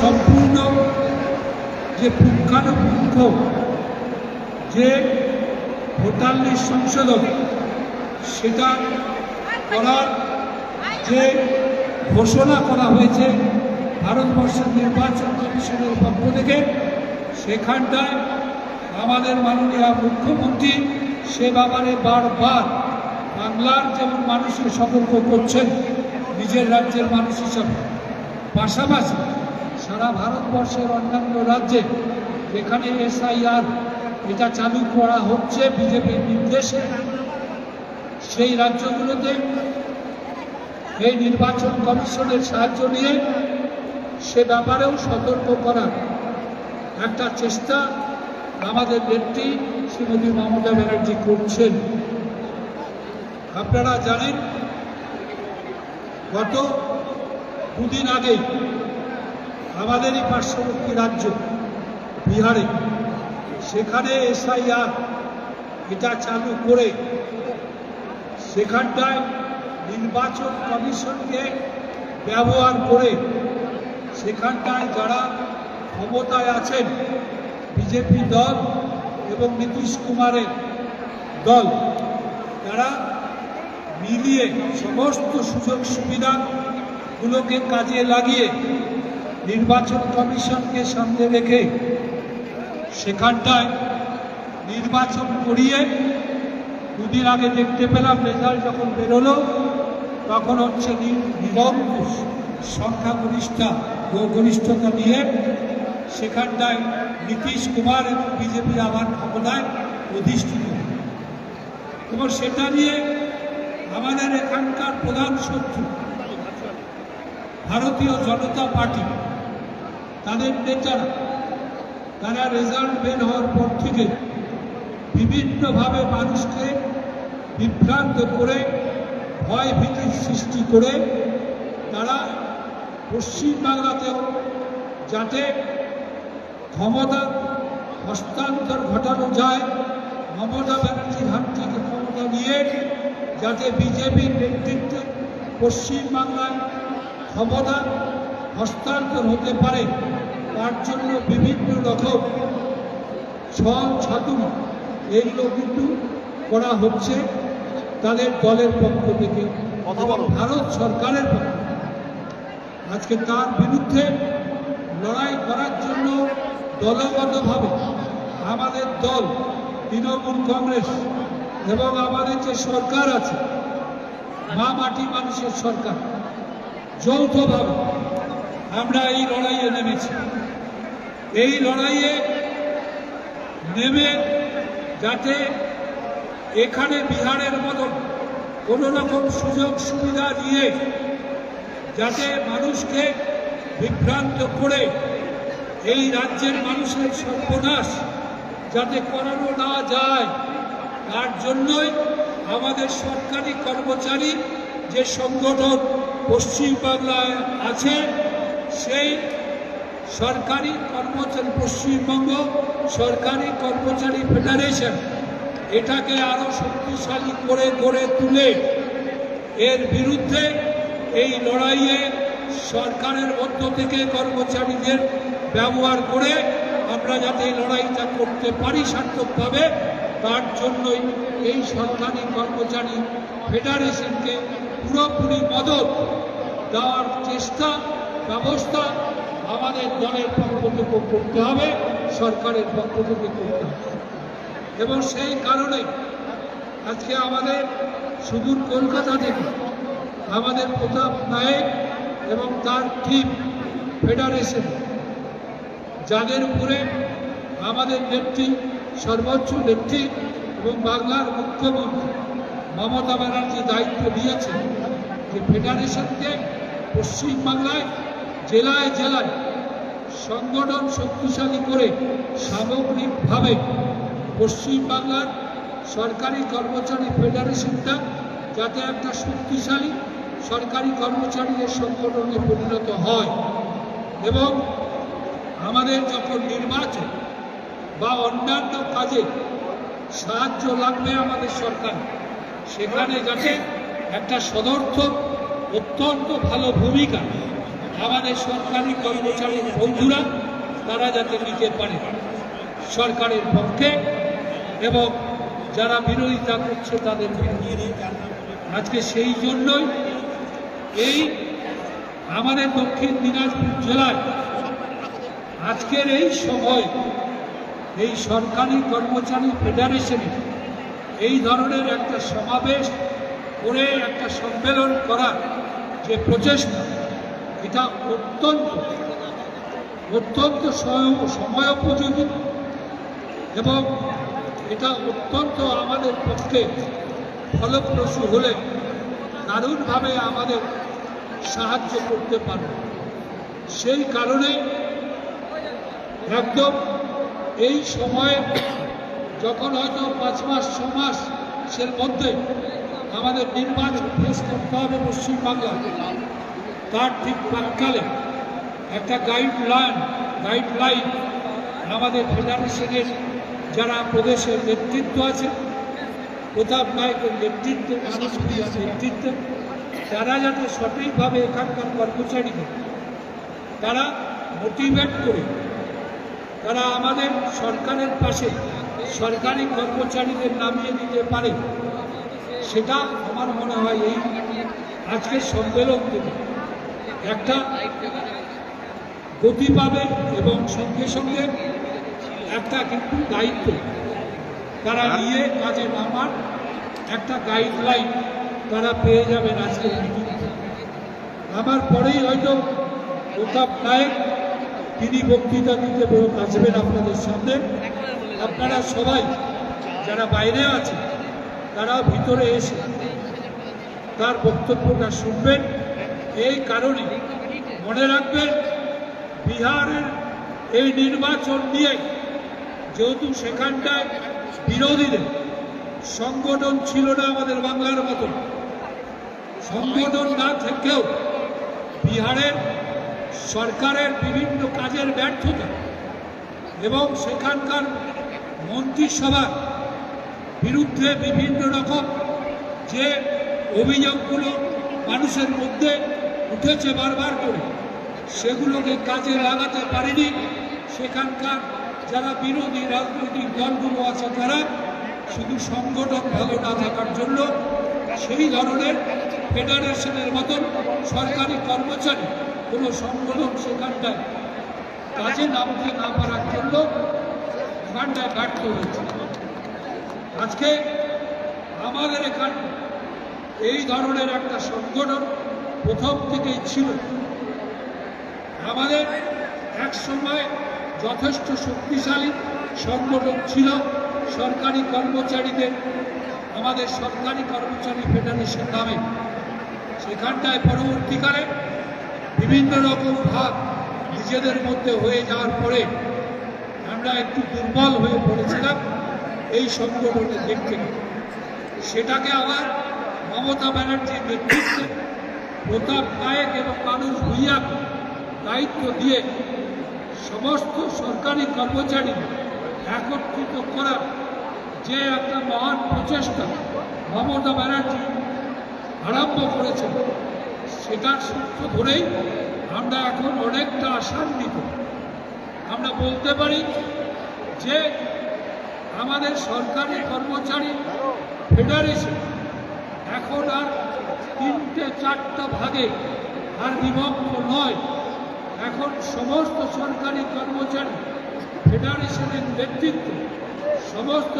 সম্পূর্ণ যে পুঙ্খানুপুঙ্খ যে ভোটার লিস্ট সংশোধন সেটা করার যে ঘোষণা করা হয়েছে ভারতবর্ষের নির্বাচন কমিশনের পক্ষ থেকে, সেখানটায় আমাদের মাননীয় মুখ্যমন্ত্রী সে ব্যাপারে বারবার বাংলার যেমন মানুষকে সতর্ক করছেন, নিজের রাজ্যের মানুষ হিসাবে, পাশাপাশি সারা ভারতবর্ষের অন্যান্য রাজ্যে যেখানে এসআইআর এটা চালু করা হচ্ছে বিজেপির নির্দেশে, সেই রাজ্যগুলোতে এই নির্বাচন কমিশনের সাহায্য নিয়ে সে ব্যাপারেও সতর্ক করার একটা চেষ্টা আমাদের নেত্রী শ্রীমতী মমতা ব্যানার্জি করছেন। আপনারা জানেন, গত দুদিন আগে আমাদেরই পার্শ্ববর্তী রাজ্য, বিহারে। সেখানে এসআইআর এটা চালু করে সেখানটায় নির্বাচন কমিশনকে ব্যবহার করে সেখানটায় যারা ক্ষমতায় আছেন, বিজেপি দল এবং নীতিশ কুমারের দল, তারা মিলিয়ে সমস্ত সুযোগ সুবিধাগুলোকে কাজে লাগিয়ে নির্বাচন কমিশনকে সামনে রেখে সেখানটায় নির্বাচন করিয়ে দুদিন আগে দেখতে পেলাম, রেজাল্ট যখন বেরোলো, তখন হচ্ছে নিরঙ্কুশ সংখ্যাগরিষ্ঠা গরিষ্ঠতা নিয়ে সেখানটায় নীতিশ কুমার এবং বিজেপি আবার ক্ষমতায় অধিষ্ঠিত। এবং সেটা নিয়ে আমাদের এখানকার প্রধান শত্রু, ভারতীয় জনতা পার্টি তাদের নেতারা তারা রেজাল্ট বের হওয়ার পর থেকে বিভিন্নভাবে মানুষকে বিভ্রান্ত করে, ভয় ভীতির সৃষ্টি করে তারা পশ্চিমবাংলাতেও যাতে ক্ষমতা হস্তান্তর ঘটানো যায়, মমতা ব্যানার্জির হাত থেকে ক্ষমতা নিয়ে যাতে বিজেপির নেতৃত্বে পশ্চিমবাংলায় ক্ষমতা হস্তান্তর হতে পারে। তার জন্য বিভিন্ন রকম ছল ছাতুরি এইগুলো কিন্তু করা হচ্ছে তাদের দলের পক্ষ থেকে। ভারত সরকারের পক্ষ আজকে তার বিরুদ্ধে লড়াই করার জন্য দলগতভাবে আমাদের দল তৃণমূল কংগ্রেস এবং আমাদের যে সরকার আছে মা মাটি মানুষের সরকার যৌথভাবে আমরা এই লড়াইয়ে নেমেছি এই লড়াইয়ে নেমে যাতে এখানে বিহারের মতন কোনো রকম সুযোগ সুবিধা দিয়ে যাতে মানুষকে বিভ্রান্ত করে এই রাজ্যের মানুষের সর্বনাশ যাতে করানো না যায়, তার জন্যই আমাদের সরকারি কর্মচারী যে সংগঠন পশ্চিমবাংলায় আছে, সেই সরকারি কর্মচারী পশ্চিমবঙ্গ সরকারি কর্মচারী ফেডারেশন এটাকে আরও শক্তিশালী করে গড়ে তুলে এর বিরুদ্ধে এই লড়াইয়ে সরকারের মধ্য থেকে কর্মচারীদের ব্যবহার করে আমরা যাতে এই লড়াইটা করতে পারি সার্থকভাবে, তার জন্যই এই সরকারি কর্মচারী ফেডারেশনকে পুরোপুরি মদত দেওয়ার চেষ্টা, ব্যবস্থা আমাদের দলের পক্ষ থেকে করতে হবে, সরকারের পক্ষ থেকে করতে হবে। এবং সেই কারণে আজকে আমাদের সুদূর কলকাতা থেকে আমাদের প্রতাপ নায়েক এবং তার টিম ফেডারেশন যাদের উপরে আমাদের নেত্রী, সর্বোচ্চ নেত্রী এবং বাংলার মুখ্যমন্ত্রী মমতা ব্যানার্জি দায়িত্ব দিয়েছেন যে ফেডারেশনকে পশ্চিমবাংলায় জেলায় জেলায় সংগঠন শক্তিশালী করে সামগ্রিকভাবে পশ্চিমবাংলার সরকারি কর্মচারী ফেডারেশনটা যাতে একটা শক্তিশালী সরকারি কর্মচারীদের সংগঠনে পরিণত হয় এবং আমাদের যখন নির্বাচন বা অন্যান্য কাজে সাহায্য লাগবে আমাদের সরকার, সেখানে যাতে একটা সদর্থক অত্যন্ত ভালো ভূমিকা আমাদের সরকারি কর্মচারী বন্ধুরা, তারা যাতে নিতে পারে সরকারের পক্ষে এবং যারা বিরোধিতা করছে তাদের আজকে সেই জন্যই এই আমাদের দক্ষিণ দিনাজপুর জেলায় আজকের এই সময় এই সরকারি কর্মচারী ফেডারেশনে এই ধরনের একটা সমাবেশ করে একটা সম্মেলন করার যে প্রচেষ্টা এটা অত্যন্ত অত্যন্ত সময়- সময়োপযোগী এবং এটা অত্যন্ত আমাদের পক্ষে ফলপ্রসূ হলে দারুণভাবে আমাদের সাহায্য করতে পারবে। সেই কারণে একদম এই সময়ে যখন হয়তো পাঁচ মাস, ছ মাসের মধ্যে আমাদের নির্বাচন পেশ করতে হবে পশ্চিমবাংলায়। তার ঠিক প্রাককালে একটা গাইডলাইন গাইডলাইন আমাদের ফেডারেশনের যারা প্রদেশের নেতৃত্ব আছে, প্রতাপ নায়কের নেতৃত্বে মানুষ নেতৃত্বে, তারা যাতে সঠিকভাবে এখানকার কর্মচারীদের তারা মোটিভেট করে, তারা আমাদের সরকারের পাশে সরকারি কর্মচারীদের নামিয়ে দিতে পারে, সেটা আমার মনে হয় এই আজকের সম্মেলন থেকে। একটা গতি পাবে এবং সঙ্গে সঙ্গে একটা কিন্তু দায়িত্ব। তারা নিয়ে কাজে নামার একটা গাইডলাইন তারা পেয়ে যাবেন আজকের মিটিং আমার পরেই হয়তো প্রতাপ নায়ক তিনি বক্তৃতা দিতে বেরো- আসবেন আপনাদের সামনে। আপনারা সবাই যারা বাইরে আছে তারা ভিতরে এসে তার বক্তব্যটা শুনবেন। এই কারণে মনে রাখবেন, বিহারের এই নির্বাচন নিয়ে যেহেতু সেখানটায় বিরোধীদের সংগঠন ছিল না আমাদের বাংলার মতো সংগঠন না থেকেও বিহারের সরকারের বিভিন্ন কাজের ব্যর্থতা এবং সেখানকার মন্ত্রিসভার বিরুদ্ধে বিভিন্ন রকম যে অভিযোগগুলো মানুষের মধ্যে উঠেছে বারবার করে। সেগুলোকে কাজে লাগাতে পারেনি। সেখানকার যারা বিরোধী রাজনৈতিক দলগুলো আছে তারা শুধু সংগঠন ভালো না থাকার জন্য সেই ধরনের ফেডারেশনের মতন সরকারি কর্মচারী কোনো সংগঠন সেখানটায় কাজে নামতে না পারার জন্য ওখানটায় ব্যর্থ হয়েছে। আজকে আমাদের এখানে এই ধরনের একটা সংগঠন প্রথম থেকেই ছিল। আমাদের এক সময় যথেষ্ট শক্তিশালী সংগঠন ছিল, সরকারি কর্মচারীদের, আমাদের সরকারি কর্মচারী ফেডারেশন নামে। সেখানটায় পরবর্তীকালে বিভিন্ন রকম ভাগ নিজেদের মধ্যে হয়ে যাওয়ার পরে আমরা একটু দুর্বল হয়ে পড়েছিলাম এই সংগঠনের দিক থেকে। সেটাকে আবার মমতা ব্যানার্জির নেতৃত্বে প্রতাপ নায়ক এবং মানুষ ভূঁইয়াকে দায়িত্ব দিয়ে সমস্ত সরকারি কর্মচারী একত্রিত করার যে একটা মহান প্রচেষ্টা মমতা ব্যানার্জি আরম্ভ করেছেন, সেটার সূত্র ধরেই আমরা এখন অনেকটা আশান্বিত। আমরা বলতে পারি যে আমাদের সরকারি কর্মচারী ফেডারেশন এখন আর তিনটে চারটা ভাগে আর বিভক্ত নয়। এখন সমস্ত সরকারি কর্মচারী ফেডারেশনের নেতৃত্বে সমস্ত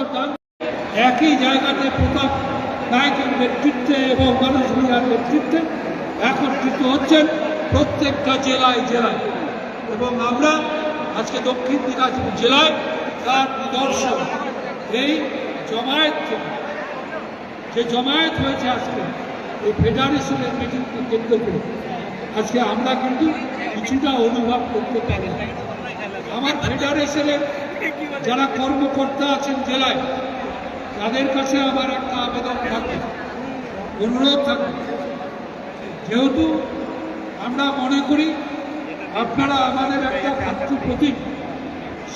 একই জায়গাতে প্রতাপ নায়কের নেতৃত্বে এবং মানুষ ভূঁইয়ার নেতৃত্বে একত্রিত হচ্ছেন প্রত্যেকটা জেলায় জেলায়। এবং আমরা আজকে দক্ষিণ দিনাজপুর জেলায় তার নিদর্শন, এই জমায়েত যে জমায়েত হয়েছে আজকে এই ফেডারেশনের মিটিংকে কেন্দ্র করে। আজকে আমরা কিন্তু কিছুটা অনুভব করতে পারি। আমার ফেডারেশনের যারা কর্মকর্তা আছেন জেলায়, তাদের কাছে আমার একটা আবেদন থাকবে। অনুরোধ থাকবে। যেহেতু আমরা মনে করি আপনারা আমাদের একটা ভাতৃপ্রতিম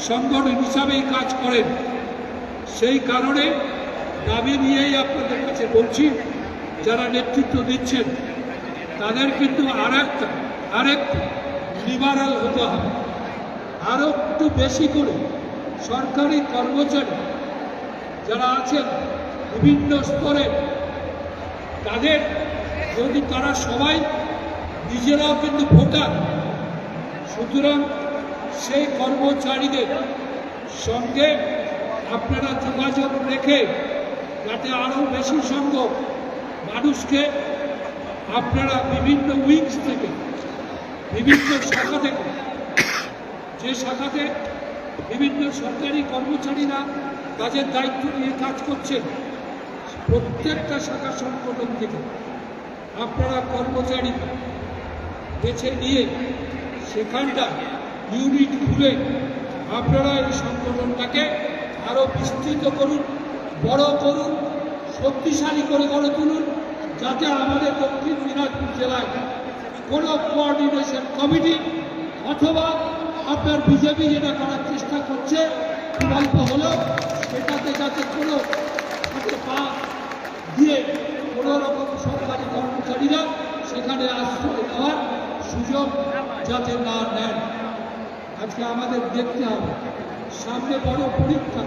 সংগঠন হিসাবেই কাজ করেন। সেই কারণে দাবি নিয়েই আপনাদের কাছে বলছি যারা নেতৃত্ব দিচ্ছেন, তাদের কিন্তু আর একটা আরেকটু লিবারাল হতে হবে। আরও একটু বেশি করে সরকারি কর্মচারী যারা আছেন বিভিন্ন স্তরে, তাদের যদি তারা সবাই নিজেরাও কিন্তু ভোটার, সুতরাং সেই কর্মচারীদের সঙ্গে আপনারা যোগাযোগ রেখে যাতে আরও বেশি সংখ্যক মানুষকে আপনারা বিভিন্ন উইংস থেকে, বিভিন্ন শাখা থেকে, যে শাখাতে বিভিন্ন সরকারি কর্মচারীরা কাজের দায়িত্ব নিয়ে কাজ করছেন, প্রত্যেকটা শাখা সংগঠন থেকে আপনারা কর্মচারী বেছে নিয়ে সেখানটা ইউনিট খুলে আপনারা এই সংগঠনটাকে আরও বিস্তৃত করুন, বড় করুন, শক্তিশালী করে গড়ে তুলুন। যাতে আমাদের দক্ষিণ দিনাজপুর জেলায় কোনো কোঅর্ডিনেশন কমিটি অথবা আপনার বিজেপি যেটা করার চেষ্টা করছে খুব অল্প হলেও সেটাতে যাতে কোনো হাতে পা দিয়ে কোনো রকম সরকারি কর্মচারীরা সেখানে আশ্রয় নেওয়ার সুযোগ যাতে না নেন। আজকে আমাদের দেখতে হবে, সামনে বড় পরীক্ষা,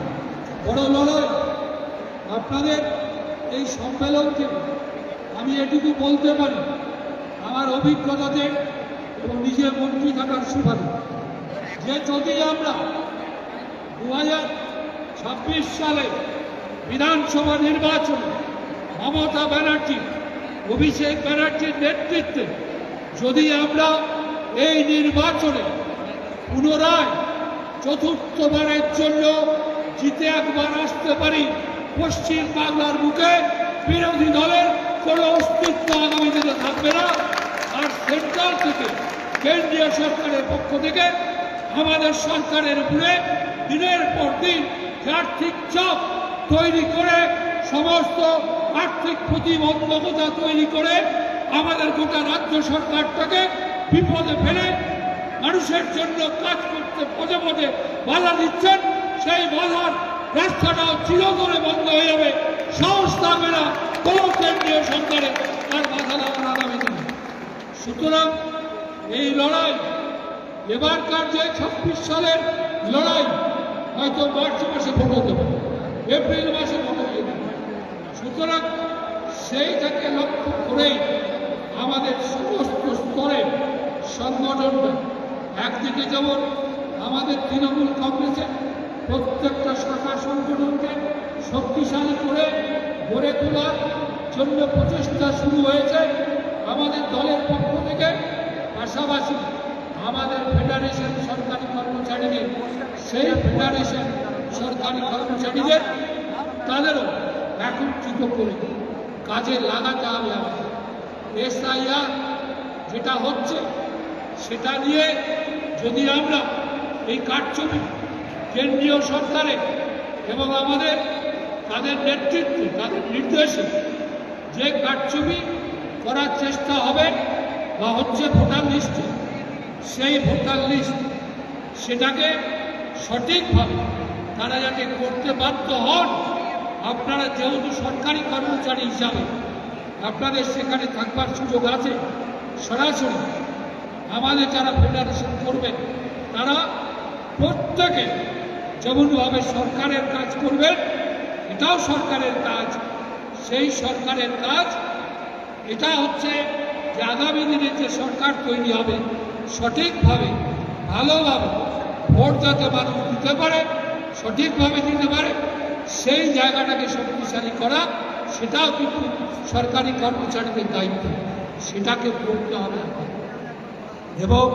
বড় লড়াই। আপনাদের এই সম্মেলন থেকে আমি এটুকু বলতে পারি, আমার অভিজ্ঞতাতে এবং নিজের মন্ত্রী থাকার সুবাদে যে যদি আমরা দু ছাব্বিশ সালে বিধানসভা নির্বাচনে মমতা ব্যানার্জি, অভিষেক ব্যানার্জির নেতৃত্বে যদি আমরা এই নির্বাচনে পুনরায় চতুর্থবারের জন্য জিতে একবার আসতে পারি পশ্চিম বাংলার বুকে বিরোধী দলের কোনো অস্তিত্ব আগামী দিনে থাকবে না। আর সেন্ট্রাল থেকে কেন্দ্রীয় সরকারের পক্ষ থেকে আমাদের সরকারের উপরে দিনের পর দিন আর্থিক চাপ তৈরি করে, সমস্ত আর্থিক প্রতিবন্ধকতা তৈরি করে আমাদের গোটা রাজ্য সরকারটাকে বিপদে ফেলে মানুষের জন্য কাজ করতে পদে পদে বাধা দিচ্ছেন। সেই বাধার রাস্তাটাও চিরতরে বন্ধ হয়ে যাবে। সাহস থাকবে কোন কেন্দ্রীয় সরকারে তার বাধা দেওয়ার আগামী সুতরাং এই লড়াই এবারকার যে ছাব্বিশ সালের লড়াই, হয়তো মার্চ মাসে ভোট হতে পারে, এপ্রিল মাসে ভোট হয়ে যাবে সুতরাং সেইটাকে লক্ষ্য করেই আমাদের সমস্ত স্তরে সংগঠনটা একদিকে যেমন আমাদের তৃণমূল কংগ্রেসের প্রত্যেকটা শাখা সংগঠনকে শক্তিশালী করে গড়ে তোলার জন্য প্রচেষ্টা শুরু হয়েছে আমাদের দলের পক্ষ থেকে। পাশাপাশি আমাদের ফেডারেশন সরকারি কর্মচারীদের, সেই ফেডারেশন সরকারি কর্মচারীদের তাদেরও একত্রিত করে কাজে লাগাতে হবে আমাদের। এসআইআর যেটা হচ্ছে সেটা নিয়ে যদি আমরা এই কারচুপি কেন্দ্রীয় সরকারে এবং আমাদের তাদের নেতৃত্বে, তাদের নির্দেশে যে কারচুপি করার চেষ্টা হবে বা হচ্ছে ভোটার লিস্টে, সেই ভোটার লিস্ট, সেটাকে সঠিকভাবে তারা যাতে করতে বাধ্য হন, আপনারা যেহেতু সরকারি কর্মচারী হিসাবে আপনাদের সেখানে থাকবার সুযোগ আছে, সরাসরি আমাদের যারা ফেডারেশন করবেন, তারা প্রত্যেকে যেমনভাবে সরকারের কাজ করবেন এটাও সরকারের কাজ। সেই সরকারের কাজ, এটা হচ্ছে যে আগামী দিনে যে সরকার তৈরি হবে, সঠিকভাবে, ভালোভাবে ভোট যাতে মানুষ দিতে পারে, সঠিকভাবে দিতে পারে, সেই জায়গাটাকে শক্তিশালী করা, সেটাও কিন্তু সরকারি কর্মচারীদের দায়িত্ব। সেটাকে করতে হবে। এবং